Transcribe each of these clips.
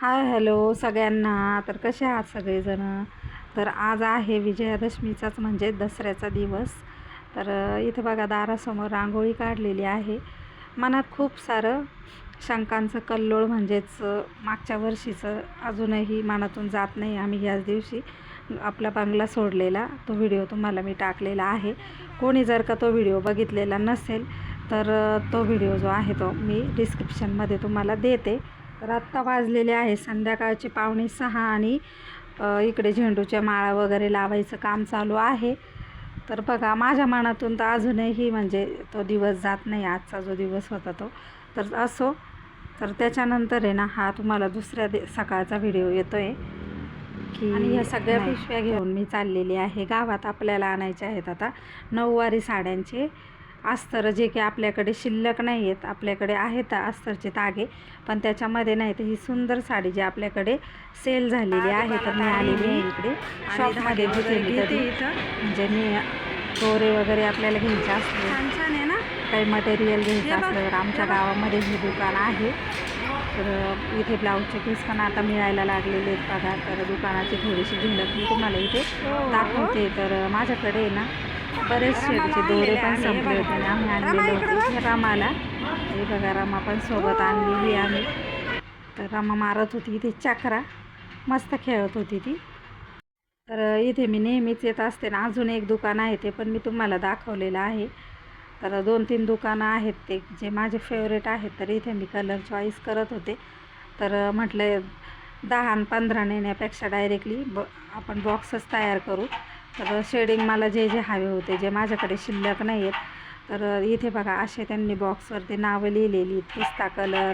Hi hello सगळ्यांना. तर कसे आहात सगळेजण? तर आज आहे विजयादशमीचाच म्हणजे दसऱ्याचा दिवस. तर इथं बघा दारासमोर रांगोळी काढलेली आहे. मनात खूप सारं शंकांचं कल्लोळ म्हणजेच मागच्या वर्षीचं अजूनही मनातून जात नाही. आम्ही याच दिवशी आपला बंगला सोडलेला. तो व्हिडिओ तुम्हाला मी टाकलेला आहे. कोणी जर का तो व्हिडिओ बघितलेला नसेल तर तो व्हिडिओ जो आहे तो मी डिस्क्रिप्शनमध्ये तुम्हाला देते. तर आत्ता वाजलेले आहे. संध्याकाळचे पावणे सहा आणि इकडे झेंडूच्या माळा वगैरे लावायचं काम चालू आहे. तर बघा माझ्या मनातून तर अजूनही म्हणजे तो दिवस जात नाही आजचा जो दिवस होता तो. तर असो तर त्याच्यानंतर आहे ना हा तुम्हाला दुसऱ्या दि सकाळचा व्हिडिओ येतो आहे की आणि ह्या सगळ्या पिशव्या घेऊन मी चाललेली आहे. गावात आपल्याला आणायचे आहेत आता नऊवारी साड्यांचे. अस्तर जे की आपल्याकडे शिल्लक नाही आहेत आपल्याकडे आहेत अस्तरचे तागे पण त्याच्यामध्ये नाही तर ही सुंदर साडी जी आपल्याकडे सेल झालेली आहे तर मी आलेली आहे इकडे. शॉपमध्ये जिथे म्हणजे मी दोरे वगैरे आपल्याला घ्यायचे असले. छान छान आहे ना? काही मटेरियल घ्यायचं हे असलं तर आमच्या हे. गावामध्ये हे दुकान आहे. तर इथे ब्लाऊजचे पीस पण आता मिळायला लागलेले आहेत. बघा तर दुकानाची थोडीशी झलक मी तुम्हाला इथे हो. दाखवते. तर माझ्याकडे आहे ना बरेच शेडचे दोरे पण संपले होते आणि आम्ही आणलेले होते रमाला. हे बघा रमा पण सोबत आणलेली आम्ही. तर रमा मारत होती इथे चक्रा. मस्त खेळत होती ती. तर इथे मी नेहमीच येत असते ना अजून एक दुकान आहे ते पण मी तुम्हाला दाखवलेलं आहे. तर दोन तीन दुकानं आहेत ते जे माझे फेवरेट आहेत तर इथे मी कलर चॉईस करत होते. तर म्हटलं दहा आणि पंधरा नेण्यापेक्षा डायरेक्टली ब आपण बॉक्सच तयार करू. तर शेडिंग मला जे जे हवे होते जे माझ्याकडे शिल्लक नाही आहेत तर इथे बघा असे त्यांनी बॉक्सवरती नावं लिहिलेली आहेत. पिस्ता colour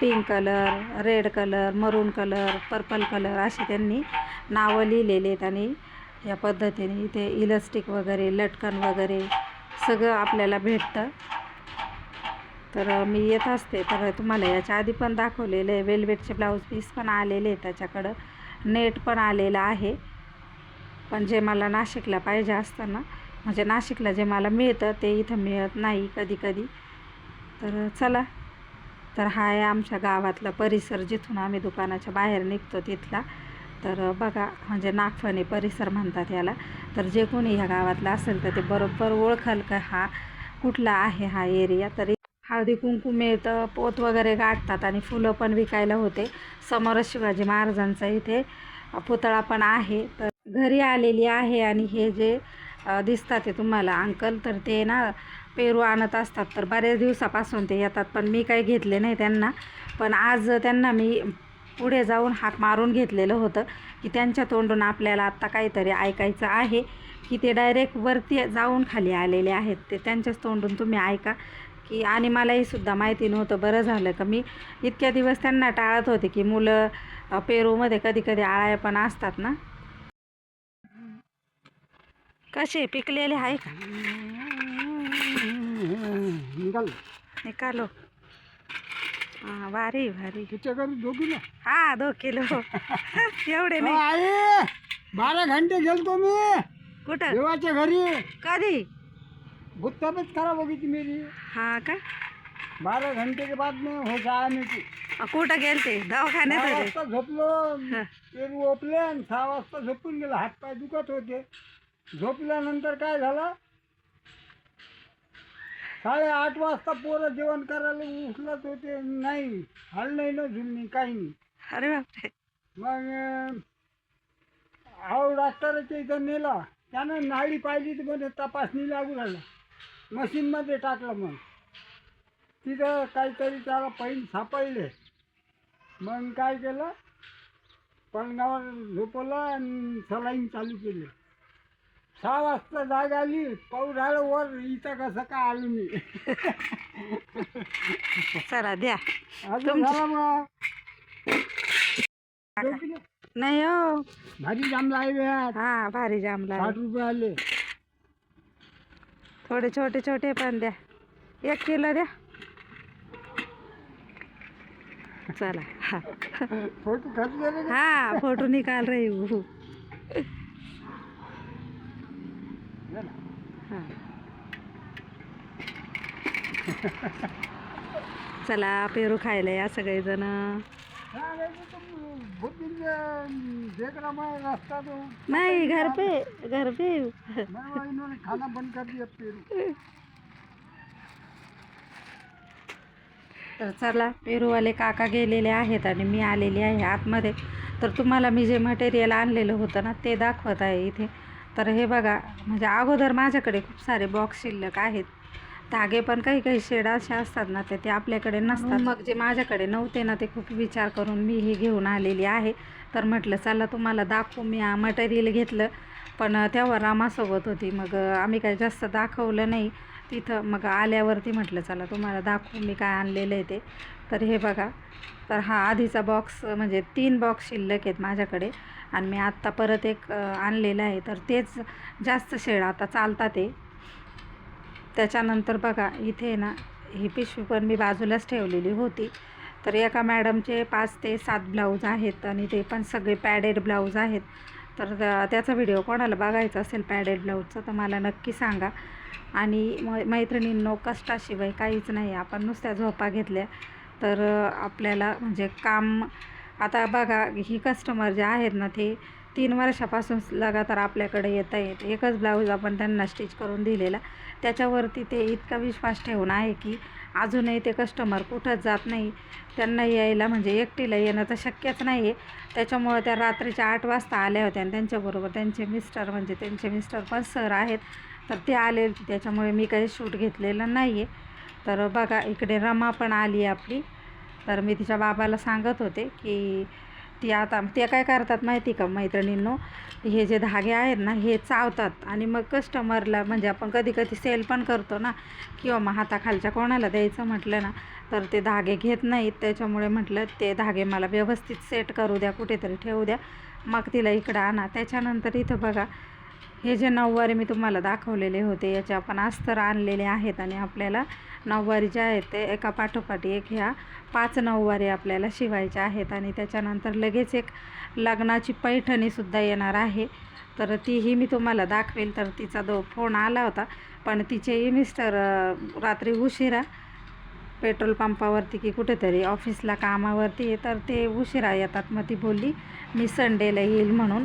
pink colour red colour maroon colour purple colour असे त्यांनी नावं लिहिलेली आहेत आणि या पद्धतीने इथे इलास्टिक वगैरे लटकन वगैरे सगळं आपल्याला भेटतं. तर मी येत असते तर तुम्हाला याच्या आधी पण दाखवलेलं आहे. वेलवेटचे ब्लाऊज पीस पण आलेले आहे त्याच्याकडं. नेट पण आलेलं आहे. पण जे मला नाशिकला पाहिजे असतं ना म्हणजे नाशिकला जे मला मिळतं ते इथं मिळत नाही कधी कधी. तर चला. तर हा आहे आमच्या गावातला परिसर जिथून आम्ही दुकानाच्या बाहेर निघतो तिथला. तर बघा म्हणजे नागफणी परिसर म्हणतात याला. तर जे कोणी ह्या गावातला असेल तर ते बरोबर ओळखाल का हा कुठला आहे हा एरिया तरी हळदी कुंकू मिळतं पोत वगैरे गाठतात आणि फुलं पण विकायला होते. समोरच शिवाजी महाराजांचा इथे पुतळा पण आहे. तर घरी आलेली आहे आणि हे जे दिसतात ते तुम्हाला अंकल तर ते ना पेरू आणत असतात. तर बऱ्याच दिवसापासून ते येतात पण मी काही घेतले नाही त्यांना. पण आज त्यांना मी पुढे जाऊन हाक मारून घेतलेलं होतं की त्यांच्या तोंडून आपल्याला आत्ता काहीतरी ऐकायचं आहे की ते डायरेक्ट वरती जाऊन खाली आलेले आहेत. ते त्यांच्याच तोंडून तुम्ही ऐका की आणि मलाही सुद्धा माहिती नव्हतं बरं झालं का. मी इतक्या दिवस त्यांना टाळत होते की मुलं पेरूमध्ये कधी कधी आळ्या पण असतात ना. कसे पिकलेले आहे? का निघाल निकालो. हां भारी भारी तिच्या घरी दोघी ना हा दो किलो. एवढे नाही. बारा घंटे गेलतो मी. कुठं? देवाच्या घरी. कधी? गुत्ताबत खराब होगी थी मेरी. हा का? बारह घंटे के बाद में हो जाया मी ती अ, कुठं गेलते? दवाखान्यात सहा होते? वाजता झोपलो. हा. पेरू ओपले आणि सहा वाजता झोपून गेलो. हातपाय दुखत होते. झोपल्यानंतर काय झालं? साडेआठ वाजता पोरं जेवण करायला उचलत होते. नाही हल नाही ना झुलणी काही नाही. अरे बापरे. मग अं, आहो डॉक्टरच्या इथं नेला त्यानं नाळी पाहिली तर म्हणजे तपासणी लागू झाला. मशीनमध्ये टाकलं मग. तिथं काहीतरी त्याला पैन सापडले. मग काय केलं? पलंगावर झोपवलं आणि सलाईन चालू केली. सहा वाजता जाग आली पाऊस आलं वर इथं कसं काय आलो मी? चला द्या. तुमची- झालं मग नाही हो. भारी जाम लागले हा भारी जामला साठ रुपये आले. थोडे छोटे छोटे पण द्या. एक किलो द्या. चला हा. फोटो झाले? हा फोटो निकाल रही हूँ. झालं. चला पेरू खायला या सगळेजण. नाही घर पे घर पे. खाना बंद कर दिया पेरू तर चला पेरूवाले काका गेलेले आहेत आणि मी आलेली आहे आतमध्ये. तर तुम्हाला मी जे मटेरियल आणलेलं होतं ना ते दाखवत आहे इथे. तर हे बघा म्हणजे अगोदर माझ्याकडे खूप सारे बॉक्स शिल्लक आहेत. धागे पण काही काही शेड असे असतात ना ते ते आपल्याकडे नसतात. मग जे माझ्याकडे नव्हते ना ते खूप विचार करून मी हे घेऊन आलेली आहे. तर म्हटलं चला तुम्हाला दाखवू. मी मटेरियल घेतलं पण तेव्हा रामासोबत होती. मग आम्ही काही जास्त दाखवलं नाही. तिथं मग आल्यावरती म्हटलं चला तुम्हाला दाखवू मी काय आणलेलं आहे ते. तर हे बघा तर हा आधीचा बॉक्स म्हणजे तीन बॉक्स शिल्लक आहेत माझ्याकडे. आणि मी आत्ता परत एक आणलेलं आहे. तर तेच जास्त शेड आता चालतात ते. त्याच्यानंतर बघा इथे ना ही पिशवी पण मी बाजूलाच ठेवलेली होती. तर एका मॅडमचे पाच ते सात ब्लाऊज आहेत आणि ते पण सगळे पॅडेड ब्लाऊज आहेत. तर त्याचा व्हिडिओ कोणाला बघायचा असेल पॅडेड ब्लाऊजचा तर मला नक्की सांगा. आणि मै मैत्रिणींनो कष्टाशिवाय काहीच नाही. आपण नुसत्या झोपा घेतल्या. तर आपल्याला म्हणजे काम आता बघा ही कस्टमर जे आहेत ना ते तीन वर्षापासून लगातार आपल्याकडे येत आहेत. एकच ब्लाऊज आपण त्यांना स्टिच करून दिलेला. त्याच्यावरती ते इतका विश्वास ठेवून आहे की अजूनही ते कस्टमर कुठंच जात नाही. त्यांना यायला म्हणजे एकटीला येणं तर शक्यच नाही आहे त्याच्यामुळं त्या रात्रीच्या आठ वाजता आल्या होत्या आणि त्यांच्याबरोबर त्यांचे मिस्टर म्हणजे त्यांचे मिस्टर पण सर आहेत. तर ते आले त्याच्यामुळे मी काही शूट घेतलेलं नाही आहे तर बघा इकडे रमा पण आली आपली. तर मी तिच्या बाबाला सांगत होते की ती आता ते काय करतात माहिती का मैत्रिणींनो? हे जे धागे आहेत ना हे चावतात आणि मग कस्टमरला म्हणजे आपण कधी कधी सेल पण करतो ना किंवा मग हाताखालच्या कोणाला द्यायचं म्हटलं ना तर ते धागे घेत नाहीत. त्याच्यामुळे म्हटलं ते धागे मला व्यवस्थित सेट करू द्या कुठेतरी ठेवू द्या. मग तिला इकडं आणा. त्याच्यानंतर इथं बघा हे जे नऊवारी मी तुम्हाला दाखवलेले होते याचे आपण अस्तर आणलेले आहेत आणि आपल्याला नऊवारी जे आहेत ते एका पाठोपाठी एक ह्या पाच नऊवारी आपल्याला शिवायच्या आहेत आणि त्याच्यानंतर लगेच एक लग्नाची पैठणीसुद्धा येणार आहे. तर तीही मी तुम्हाला दाखवेल. तर तिचा दो फोन आला होता पण तिचेही मिस्टर रात्री उशिरा पेट्रोल पंपावरती की कुठेतरी ऑफिसला कामावरती तर ते उशिरा येतात. मग ती बोलली मी संडेला येईल म्हणून.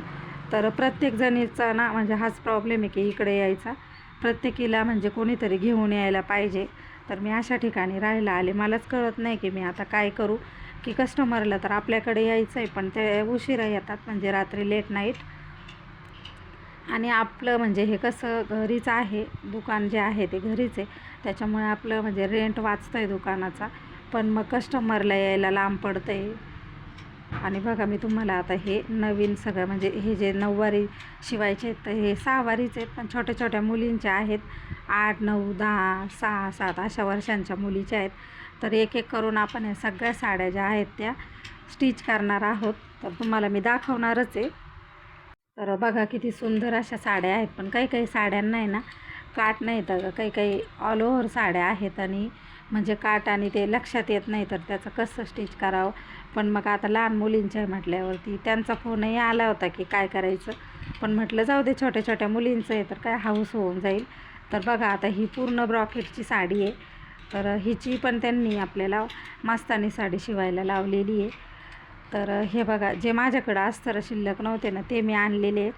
तर प्रत्येक जणीचा ना म्हणजे हाच प्रॉब्लेम आहे की इकडे यायचा. प्रत्येकीला म्हणजे कोणीतरी घेऊन यायला पाहिजे. तर मी अशा ठिकाणी राहायला आले. मलाच कळत नाही की मी आता काय करू. की कस्टमरला तर आपल्याकडे यायचं आहे पण ते उशिरा येतात म्हणजे रात्री लेट नाईट आणि आपलं म्हणजे हे कसं घरीच आहे. दुकान जे आहे ते घरीच आहे. त्याच्यामुळे आपलं म्हणजे रेंट वाचतं आहे दुकानाचा. पण मग कस्टमरला यायला लांब पडतं आहे आणि बघा मी तुम्हाला आता हे नवीन सगळं म्हणजे हे जे नऊवारी शिवायचे आहेत तर हे सहावारीच आहेत पण छोट्या छोट्या मुलींच्या आहेत. आठ नऊ दहा सहा सात अशा वर्षांच्या मुलीच्या आहेत. तर एक एक करून आपण या सगळ्या साड्या ज्या आहेत त्या स्टिच करणार आहोत. तर तुम्हाला मी दाखवणारच आहे. तर बघा किती सुंदर अशा साड्या आहेत पण काही काही साड्यांना आहे ना काट नाही तर काही काही ऑल ओव्हर साड्या आहेत आणि म्हणजे काट आणि ते लक्षात येत नाही तर त्याचं कसं स्टिच करावं? पण मग आता लहान मुलींच्या आहे म्हटल्यावरती त्यांचा फोनही आला होता की काय करायचं? पण म्हटलं जाऊ दे छोट्या छोट्या मुलींचं आहे तर काय हाऊस होऊन जाईल. तर बघा आता ही पूर्ण ब्रॉकेटची साडी आहे. तर हिची पण त्यांनी आपल्याला मस्तानी साडी शिवायला लावलेली आहे. तर हे बघा जे माझ्याकडं अस्तर शिल्लक नव्हते ना ते मी आणलेले आहे.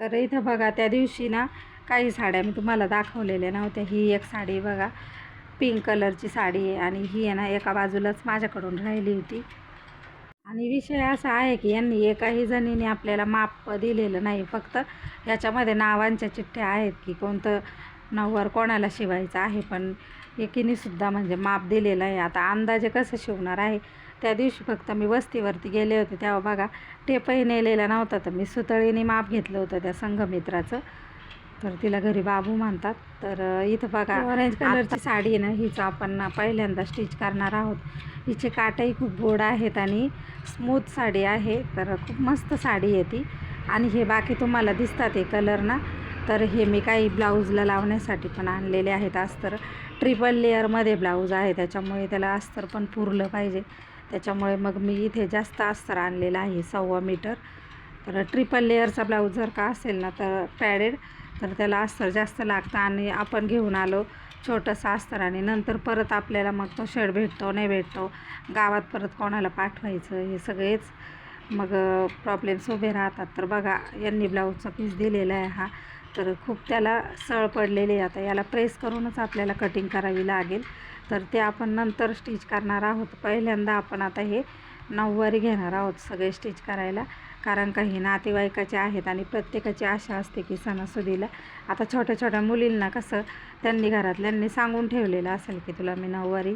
तर इथं बघा त्या दिवशी ना काही साड्या मी तुम्हाला दाखवलेल्या नव्हत्या. ही एक साडी बघा. पिंक कलरची साडी आहे आणि ही आहे ना एका बाजूलाच माझ्याकडून राहिली होती. आणि विषय असा आहे की यांनी एकाही जणीने आपल्याला माप दिलेलं नाही फक्त याच्यामध्ये नावांच्या चिठ्ठ्या आहेत की कोणतं नऊवार कोणाला शिवायचं आहे पण एकीनेसुद्धा म्हणजे माप दिलेलं आहे. आता अंदाजे कसं शिवणार आहे? त्या दिवशी फक्त मी वस्तीवरती गेले होते तेव्हा बघा टेपही नेलेला नव्हता तर मी सुतळीने माप घेतलं होतं त्या संघमित्राचं. तर तिला घरी बाबू म्हणतात. तर इथं बघा ऑरेंज कलरची साडी आहे ना हीच आपण ना पहिल्यांदा स्टिच करणार आहोत. हिचे काटही खूप गोड आहेत आणि स्मूथ साडी आहे. तर खूप मस्त साडी आहे ती. आणि हे बाकी तुम्हाला दिसतात हे कलर ना. तर हे मी काही ब्लाऊजला लावण्यासाठी पण आणलेले आहेत अस्तर. ट्रिपल लेअरमध्ये ब्लाऊज आहे. त्याच्यामुळे त्याला अस्तर पण पुरलं पाहिजे. त्याच्यामुळे मग मी इथे जास्त अस्तर आणलेलं आहे सव्वा मीटर तर ट्रिपल लेअरचा ब्लाऊज जर का असेल ना तर पॅडेड तर त्याला अस्तर जास्त लागतं आणि आपण घेऊन आलो छोटंसं अस्तर आणि नंतर परत आपल्याला मग तो शेड भेटतो नाही भेटतो. गावात परत कोणाला पाठवायचं हे सगळेच मग प्रॉब्लेम्स उभे राहतात. तर बघा यांनी ब्लाऊजचा पीस दिलेला आहे हा. तर खूप त्याला सळ पडलेली आहे. आता याला प्रेस करूनच आपल्याला कटिंग करावी लागेल. तर ते आपण नंतर स्टिच करणार आहोत. पहिल्यांदा आपण आता हे नऊवारी घेणार आहोत सगळे स्टिच करायला. कारण काही नातेवाईकाचे आहेत आणि प्रत्येकाची आशा असते की सणासुदीला. आता छोट्या छोट्या मुलींना कसं त्यांनी घरातल्यांनी सांगून ठेवलेलं असेल की तुला मी नऊवारी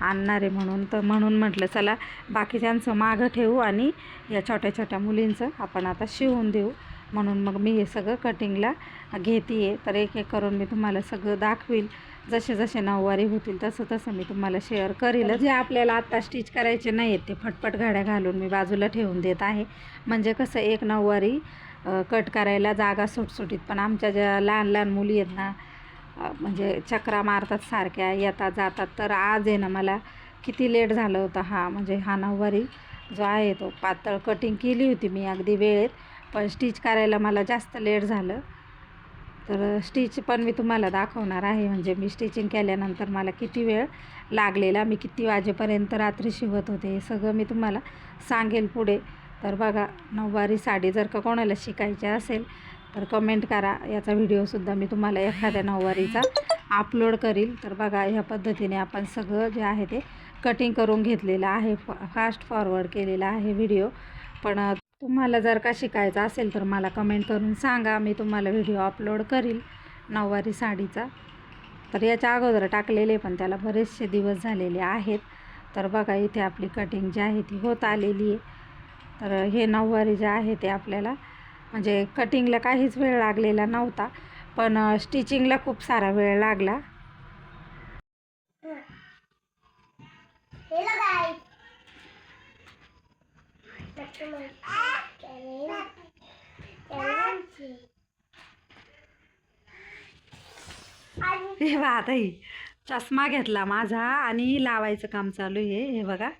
आणणार आहे म्हणून तर म्हणून म्हटलं चला बाकीच्यांचं मागं ठेवू आणि या छोट्या छोट्या मुलींचं आपण आता शिवून देऊ. म्हणून मग मी हे सगळं कटिंगला घेते आहे तर एक एक करून मी तुम्हाला सगळं दाखवील जसे जसे नऊवारी होतील तसं तसं मी तुम्हाला शेअर करेल जे आपल्याला आत्ता स्टिच करायचे नाही आहेत ते फटफट घड्या घालून मी बाजूला ठेवून देत आहे. म्हणजे कसं एक नऊवारी कट करायला जागा सुटसुटीत. पण आमच्या ज्या लहान लहान मुली आहेत ना म्हणजे चक्रा मारतात सारख्या येतात जातात. तर आज आहे ना मला किती लेट झालं होतं. हा म्हणजे हा नऊवारी जो आहे तो पातळ कटिंग केली होती मी अगदी वेळेत. पण स्टिच करायला मला जास्त लेट झालं. तर स्टिच पण मी तुम्हाला दाखवणार आहे. म्हणजे मी स्टिचिंग केल्यानंतर मला किती वेळ लागलेला मी किती वाजेपर्यंत रात्री शिवत होते हे सगळं मी तुम्हाला सांगेल पुढे. तर बघा नऊवारी साडी जर का कोणाला शिकायची असेल तर कमेंट करा. याचा व्हिडिओसुद्धा मी तुम्हाला एखाद्या नऊवारीचा अपलोड करील. तर बघा ह्या पद्धतीने आपण सगळं जे आहे ते कटिंग करून घेतलेलं आहे. फास्ट फॉरवर्ड केलेला आहे व्हिडिओ. पण तुम्हाला जर का शिकायचं असेल तर मला कमेंट करून सांगा. मी तुम्हाला व्हिडिओ अपलोड करील नऊवारी साडीचा. तर याच्या अगोदर टाकलेले पण त्याला बरेचसे दिवस झालेले आहेत. तर बघा इथे आपली कटिंग जी आहे ती होत आलेली आहे. तर हे नऊवारी जे आहे ते आपल्याला म्हणजे कटिंगला काहीच वेळ लागलेला नव्हता पण स्टिचिंगला खूप सारा वेळ लागला. हे बघा आता ही चष्मा घेतला माझा आणि लावायचं काम चालू आहे. हे बघा.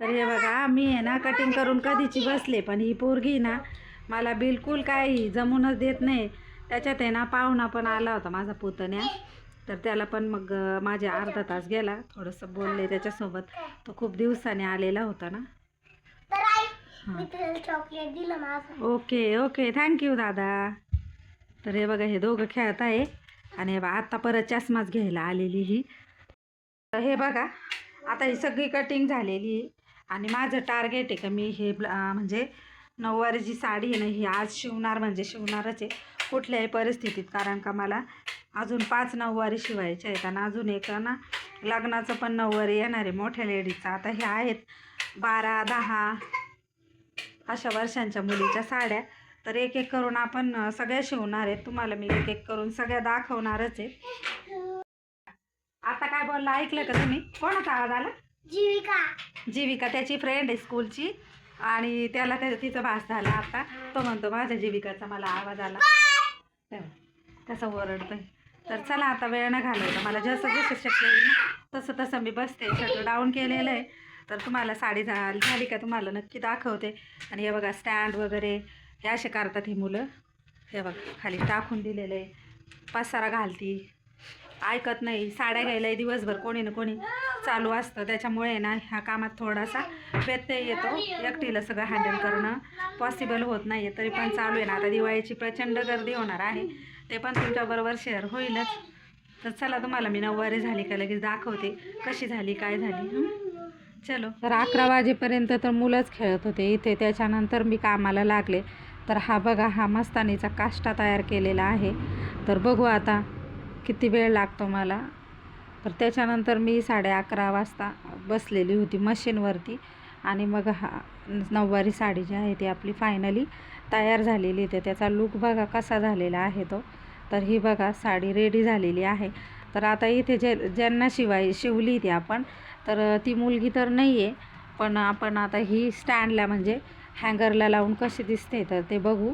तर हे बघा मी आहे ना कटिंग करून कधीची बसले पण ही पोरगी ना मला बिलकुल काही जमूनच देत नाही. त्याच्यात आहे ना पाहुणा पण आला होता माझा पुतण्या. तर त्याला पण मग अं, माझे अर्धा तास गेला. थोडंसं बोलले त्याच्यासोबत. तो खूप दिवसाने आलेला होता ना. चॉकलेट दिलं ओके ओके. थँक्यू दादा. तर हे बघा हे दोघं खेळत आहे. आणि हे बघा आत्ता परत चष्माच घ्यायला आलेली ही. तर हे बघा आता ही सगळी कटिंग झालेली आणि माझं टार्गेट आहे का मी हे म्हणजे नऊवारी जी साडी आहे ना ही आज शिवणार म्हणजे शिवणारच आहे. कुठल्याही परिस्थितीत कारण का मला अजून पाच नऊवारी शिवायच्या आहेत आणि अजून एक ना लग्नाचं पण नऊवारी येणार आहे मोठ्या लेडीजचं. आता हे आहेत बारा दहा अशा वर्षांच्या मुलीच्या साड्या. तर एक एक करून आपण सगळ्या शिवणार आहेत. तुम्हाला मी एक एक करून सगळ्या दाखवणारच आहे. आता काय बोलला ऐकलं का तुम्ही? कोणाचा आवाज आला? जीविका. जीविका त्याची फ्रेंड आहे स्कूलची आणि त्याला त्या तिचा भास झाला आता. तो म्हणतो माझ्या जीविकाचा मला आवाज आला. तेव्हा कसं ओरडतोय. तर चला आता वेळ न घालवता. मला जसं जसं शक्य होईल ना तसं तसं मी बसते. शटर डाऊन केलेलं आहे. तर तुम्हाला साडी झाली का तुम्हाला नक्की दाखवते. आणि हे बघा स्टँड वगैरे हे असे करतात ही मुलं. हे बघा खाली टाकून दिलेलं आहे. पसारा घालती. ऐकत नाही. साड्या घ्यायला दिवसभर कोणी ना कोणी चालू असतं. त्याच्यामुळे ना ह्या कामात थोडासा व्यत्यय येतो. एकटीला सगळं हँडल करणं पॉसिबल होत नाही आहे तरी पण चालू आहे ना. आता दिवाळीची प्रचंड गर्दी होणार आहे. ते पण तुमच्याबरोबर शेअर होईलच. तर चला तुम्हाला मी नऊवारी झाली का लगेच दाखवते. कशी झाली काय झाली चलो. तर अकरा वाजेपर्यंत तर मुलंच खेळत होते इथे. त्याच्यानंतर मी कामाला लागले. तर हा बघा हा मस्तानीचा काष्टा तयार केलेला आहे. तर बघू आता. किती वेळ लागतो मला? तर त्याच्यानंतर मी साडे अकरा वाजता बसलेली होती मशीनवरती आणि मग हा नऊवारी साडी जी आहे ती आपली फायनली तयार झालेली आहे. त्याचा लूक बघा कसा झालेला आहे तो. तर ही बघा साडी रेडी झालेली आहे. तर आता इथे जे ज्यांना शिवाय शिवली ती आपण तर ती मुलगी तर नाही आहे पण आपण आता ही स्टँडला म्हणजे हँगरला लावून कशी दिसते तर ते बघू.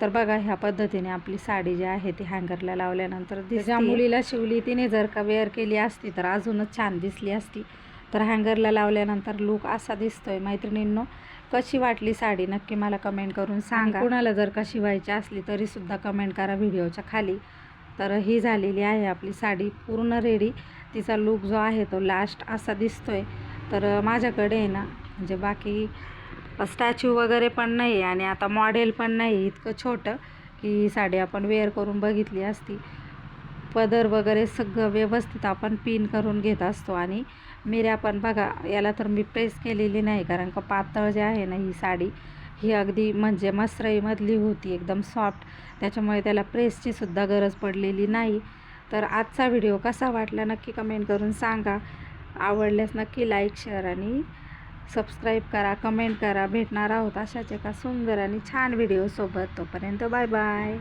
तर बघा ह्या पद्धतीने आपली साडी जी आहे ती हँगरला लावल्यानंतर ज्या मुलीला शिवली तिने जर का वेअर केली असती तर अजूनच छान दिसली असती. तर हँगरला लावल्यानंतर लूक असा दिसतोय. मैत्रिणींनो कशी वाटली साडी? नक्की मला कमेंट करून सांगा. कुणाला जर का शिवायची असली तरीसुद्धा कमेंट करा व्हिडिओच्या खाली. तर ही झालेली आहे आपली साडी पूर्ण रेडी. तिचा लूक जो आहे तो लास्ट असा दिसतोय. तर माझ्याकडे आहे ना म्हणजे बाकी स्टॅच्यू वगैरे पण नाही आहे आणि आता मॉडेल पण नाही इतकं छोटं की ही साडी आपण वेअर करून बघितली असती. पदर वगैरे सगळं व्यवस्थित आपण पिन करून घेत असतो आणि मिऱ्या पण बघा याला तर मी प्रेस केलेली नाही कारण का पातळ जे आहे ना ही साडी ही अगदी म्हणजे मसराईमधली होती एकदम सॉफ्ट त्याच्यामुळे त्याला प्रेसची सुद्धा गरज पडलेली नाही. तर आजचा व्हिडिओ कसा वाटला नक्की कमेंट करून सांगा. आवडल्यास नक्की लाईक शेअर आणि सबस्क्राईब करा कमेंट करा. भेटणार आहोत अशाच एका सुंदर आणि छान व्हिडिओसोबत तोपर्यंत बाय बाय